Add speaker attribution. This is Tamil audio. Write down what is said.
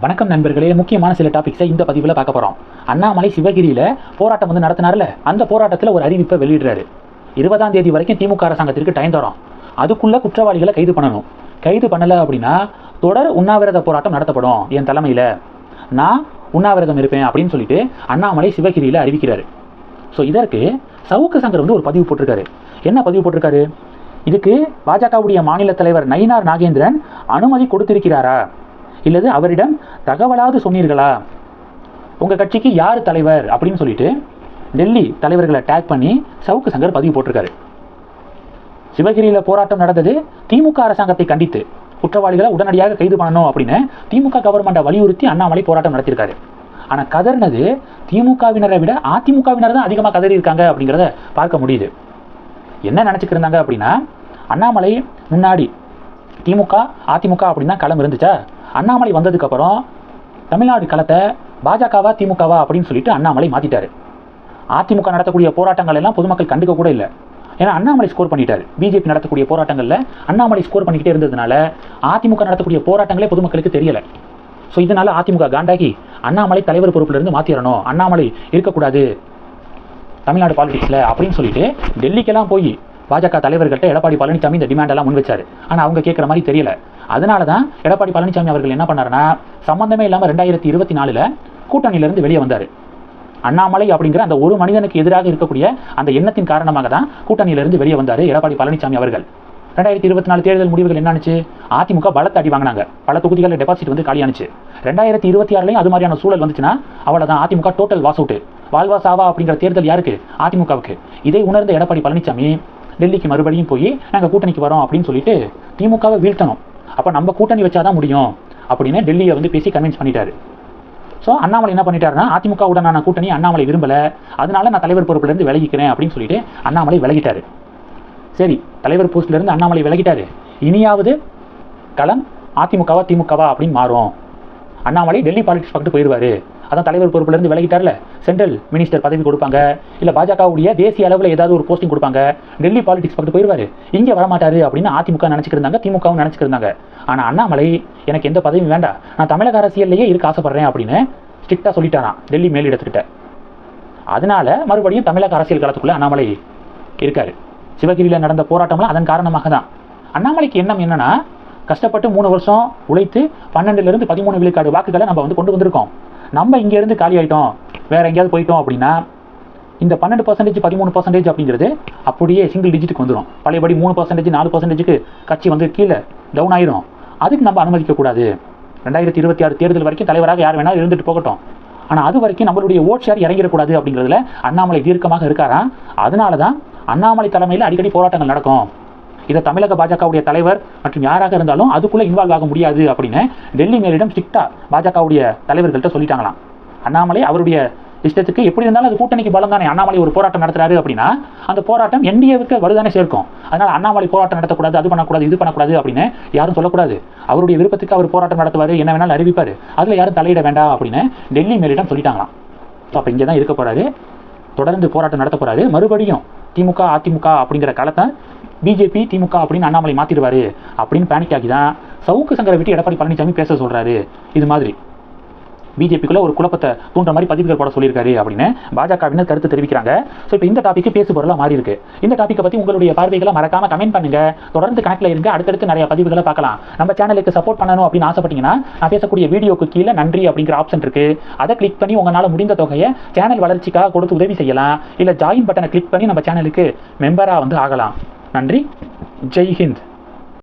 Speaker 1: வணக்கம் நண்பர்களே. முக்கியமான சில டாபிக்ஸை இந்த பதிவில் பார்க்க போகிறோம் அண்ணாமலை சிவகிரியில் போராட்டம் வந்து நடத்தினார்ல. அந்த போராட்டத்தில் ஒரு அறிவிப்பை வெளியிடுறாரு. இருபதாம் தேதி வரைக்கும் திமுக அரசாங்கத்திற்கு டைம் தரோம். அதுக்குள்ளே குற்றவாளிகளை கைது பண்ணணும். கைது பண்ணலை அப்படின்னா தொடர் உண்ணாவிரத போராட்டம் நடத்தப்படும் என் தலைமையில். நான் உண்ணாவிரதம் இருப்பேன் அப்படின்னு சொல்லிட்டு அண்ணாமலை சிவகிரியில் அறிவிக்கிறாரு. ஸோ இதற்கு சவுக்கு சங்கர் வந்து ஒரு பதிவு போட்டிருக்காரு. என்ன பதிவு போட்டிருக்காரு? இதுக்கு பாஜகவுடைய மாநில தலைவர் நயினார் நாகேந்திரன் அனுமதி கொடுத்திருக்கிறாரா? இல்லது அவரிடம் தகவலாவது சொன்னீர்களா? உங்கள் கட்சிக்கு யார் தலைவர்? அப்படின்னு சொல்லிட்டு டெல்லி தலைவர்களை டேக் பண்ணி சவுக்கு சங்கர் பதிவு போட்டிருக்காரு. சிவகிரியில் போராட்டம் நடந்தது. திமுக அரசாங்கத்தை கண்டித்து குற்றவாளிகளை உடனடியாக கைது பண்ணணும் அப்படின்னு திமுக கவர்மெண்ட்டை வலியுறுத்தி அண்ணாமலை போராட்டம் நடத்தியிருக்காரு. ஆனால் கதர்னது திமுகவினரை விட அதிமுகவினர் தான் அதிகமாக கதறி இருக்காங்க அப்படிங்கிறத பார்க்க முடியுது. என்ன நினச்சிக்கிருந்தாங்க அப்படின்னா அண்ணாமலை முன்னாடி திமுக அதிமுக அப்படின்னு தான் களம் இருந்துச்சா? அண்ணாமலை வந்ததுக்கப்புறம் தமிழ்நாடு களத்தை பாஜகவா திமுகவா அப்படின்னு சொல்லிட்டு அண்ணாமலை மாற்றிட்டாரு அதிமுக நடத்தக்கூடிய போராட்டங்கள் எல்லாம் பொதுமக்கள் கண்டுக்க கூட இல்லை. ஏன்னா அண்ணாமலை ஸ்கோர் பண்ணிட்டாரு. பிஜேபி நடத்தக்கூடிய போராட்டங்களில் அண்ணாமலை ஸ்கோர் பண்ணிக்கிட்டே இருந்ததுனால அதிமுக நடத்தக்கூடிய போராட்டங்களே பொதுமக்களுக்கு தெரியலை. ஸோ இதனால் அதிமுக காண்டாகி அண்ணாமலை தலைவர் பொறுப்பிலிருந்து மாற்றிடணும் அண்ணாமலை இருக்கக்கூடாது. தமிழ்நாடு பாலிடிக்ஸில் அப்படின்னு சொல்லிட்டு டெல்லிக்கெல்லாம் போய் பாஜக தலைவர்கள்ட்ட எடப்பாடி பழனிசாமி இந்த டிமாண்டெல்லாம் முன் வச்சார். ஆனால் அவங்க கேட்குற மாதிரி தெரியல. அதனால தான் எடப்பாடி பழனிசாமி அவர்கள் என்ன பண்ணாருன்னா சம்பந்தமே இல்லாமல் ரெண்டாயிரத்தி இருபத்தி நாலில் கூட்டணியிலிருந்து வெளியே வந்தார். அண்ணாமலை அப்படிங்கிற அந்த ஒரு மனிதனுக்கு எதிராக இருக்கக்கூடிய அந்த எண்ணத்தின் காரணமாக தான் கூட்டணியிலிருந்து வெளியே வந்தார் எடப்பாடி பழனிசாமி அவர்கள். ரெண்டாயிரத்தி இருபத்தி நாலு தேர்தல் முடிவுகள் என்னாச்சு அதிமுக பலத்த அடி வாங்கினாங்க. பல தொகுதிகளில் டெபாசிட் வந்து காலியானுச்சு. ரெண்டாயிரத்தி இருபத்தி ஆறுலையும் அது மாதிரியான சூழல் வந்துச்சுன்னா அவ்வளோதான் அதிமுக டோட்டல் வாஸ் அவுட் வாழ்வா சாவா அப்படிங்கிற தேர்தல் யாருக்கு? அதிமுகவுக்கு. இதை உணர்ந்த எடப்பாடி பழனிசாமி டெல்லிக்கு மறுபடியும் போய் நாங்கள் கூட்டணிக்கு வரோம் அப்படின்னு சொல்லிட்டு திமுகவை வீழ்த்தணும். அப்போ நம்ம கூட்டணி வச்சாதான் முடியும் அப்படின்னு டெல்லியை வந்து பேசி கன்வின்ஸ் பண்ணிட்டாரு. ஸோ அண்ணாமலை என்ன பண்ணிட்டாருன்னா அதிமுகவுடனான கூட்டணி அண்ணாமலை விரும்பலை. அதனால நான் தலைவர் பொறுப்புலேருந்து விலகிக்கிறேன் அப்படின்னு சொல்லிட்டு அண்ணாமலை விலகிட்டாரு. சரி தலைவர் போஸ்ட்லேருந்து அண்ணாமலை விலகிட்டாரு. இனியாவது களம் அதிமுகவா திமுகவா அப்படின்னு மாறும். அண்ணாமலை டெல்லி பாலிடிக்ஸ் பக்கத்து போயிடுவார். அதான் தலைவர் பொறுப்புலேருந்து விலகிட்டார்ல. சென்ட்ரல் மினிஸ்டர் பதவி கொடுப்பாங்க. இல்லை பாஜகவுடைய தேசிய அளவில் ஏதாவது ஒரு போஸ்டிங் கொடுப்பாங்க. டெல்லி பாலிடிக்ஸ் பக்கத்து போயிடுவார் இங்கே வரமாட்டாரு அப்படின்னு அதிமுக நினச்சிக்கிருந்தாங்க திமுகவும் நினச்சிக்கிருந்தாங்க ஆனால் அண்ணாமலை எனக்கு எந்த பதவியும் வேண்டாம். நான் தமிழக அரசியல்லையே இருக்க ஆசைப்படுறேன் அப்படின்னு ஸ்ட்ரிக்டாக சொல்லிட்டாரான் டெல்லி மேலிடத்துக்கிட்ட அதனால மறுபடியும் தமிழக அரசியல் காலத்துக்குள்ளே அண்ணாமலை இருக்காரு. சிவகிரியில் நடந்த போராட்டம்லாம் அதன் காரணமாக தான் அண்ணாமலைக்கு எண்ணம் என்னன்னா கஷ்டப்பட்டு மூணு வருஷம் உழைத்து பன்னெண்டுலேருந்து பதிமூணு விழுக்காடு வாக்குகளை நம்ம வந்து கொண்டு வந்திருக்கோம். நம்ம இங்கேருந்து காலி ஆகிட்டோம் வேறு எங்கேயாவது போயிட்டோம் அப்படின்னா இந்த பன்னெண்டு பர்சன்டேஜ் பதிமூணு பர்சன்டேஜ் அப்படிங்கிறது அப்படியே சிங்கிள் டிஜிட்டுக்கு வந்துடும் பழையபடி மூணு பர்சன்டேஜ் நாலு பர்சன்டேஜுக்கு கட்சி வந்து கீழே டவுன் ஆயிரும். அதுக்கு நம்ம அனுமதிக்கக்கூடாது ரெண்டாயிரத்தி இருபத்தி ஆறு தேர்தல் வரைக்கும் தலைவராக யார் வேணாலும் இருந்துட்டு போகட்டும். ஆனால் அது வரைக்கும் நம்மளுடைய ஓட் ஷேர் இறங்கிடக்கூடாது அப்படிங்கிறதுல அண்ணாமலை தீர்க்கமாக இருக்காராம் அதனால தான் அண்ணாமலை தலைமையில் அடிக்கடி போராட்டங்கள் நடக்கும். இதை தமிழக பாஜகவுடைய தலைவர் மற்றும் யாராக இருந்தாலும் அதுக்குள்ளே இன்வால்வ் ஆக முடியாது அப்படின்னு டெல்லி மேலிடம் ஸ்ட்ரிக்டாக பாஜகவுடைய தலைவர்கள்ட்ட சொல்லிட்டாங்களாம். அண்ணாமலை அவருடைய இஷ்டத்துக்கு எப்படி இருந்தாலும் அது கூட்டணிக்கு பலம் தானே. அண்ணாமலை ஒரு போராட்டம் நடத்துறாரு அப்படின்னா அந்த போராட்டம் என்டிஏவுக்கு வருதானே சேர்க்கும். அதனால் அண்ணாமலை போராட்டம் நடத்தக்கூடாது அது பண்ணக்கூடாது இது பண்ணக்கூடாது அப்படின்னு யாரும் சொல்லக்கூடாது. அவருடைய விருப்பத்துக்கு அவர் போராட்டம் நடத்துவார் என்ன வேணாலும் அறிவிப்பார். அதில் யாரும் தலையிட வேண்டாம் அப்படின்னு டெல்லி மேலிடம் சொல்லிட்டாங்களாம். ஸோ அப்போ இங்கே தான் இருக்க போகிறாரு தொடர்ந்து போராட்டம் நடத்த போகிறாரு மறுபடியும் திமுக அதிமுக அப்படிங்கிற காலத்தை பிஜேபி திமுக அப்படின்னு அண்ணாமலை மாத்திடுவாரு. அப்படின்னு பேனிக் ஆகி தான் சவுக்கு சங்கரை விட்டு எடப்பாடி பழனிசாமி பேச சொல்றாரு. இது மாதிரி. பிஜேபிக்குள்ள ஒரு குழப்பத்தை தூண்டுற மாதிரி பதிவுகள் போட சொல்லியிருக்காரு அப்படின்னு பாஜகவினர் கருத்து தெரிவிக்கிறாங்க. ஸோ இப்போ இந்த டாபிக் பேசு பொருளாக மாறி இருக்கு. இந்த டாப்பிக்கை பற்றி உங்களுடைய பார்வைகளை மறக்காம கமெண்ட் பண்ணுங்க. தொடர்ந்து கணக்கில் இருங்க. அடுத்தடுத்து நிறைய பதிவுகளை பார்க்கலாம். நம்ம சேனலுக்கு சப்போர்ட் பண்ணணும் அப்படின்னு ஆசைப்பட்டீங்கன்னா நான் பேசக்கூடிய வீடியோக்கு கீழே நன்றி அப்படிங்கிற ஆப்ஷன் இருக்கு. அதை கிளிக் பண்ணி உங்களால் முடிந்த தொகையை சேனல் வளர்ச்சிக்காக கொடுத்து உதவி செய்யலாம். இல்லை ஜாயின் பட்டனை கிளிக் பண்ணி நம்ம சேனலுக்கு மெம்பராக வந்து ஆகலாம். நன்றி ஜெய் ஹிந்த்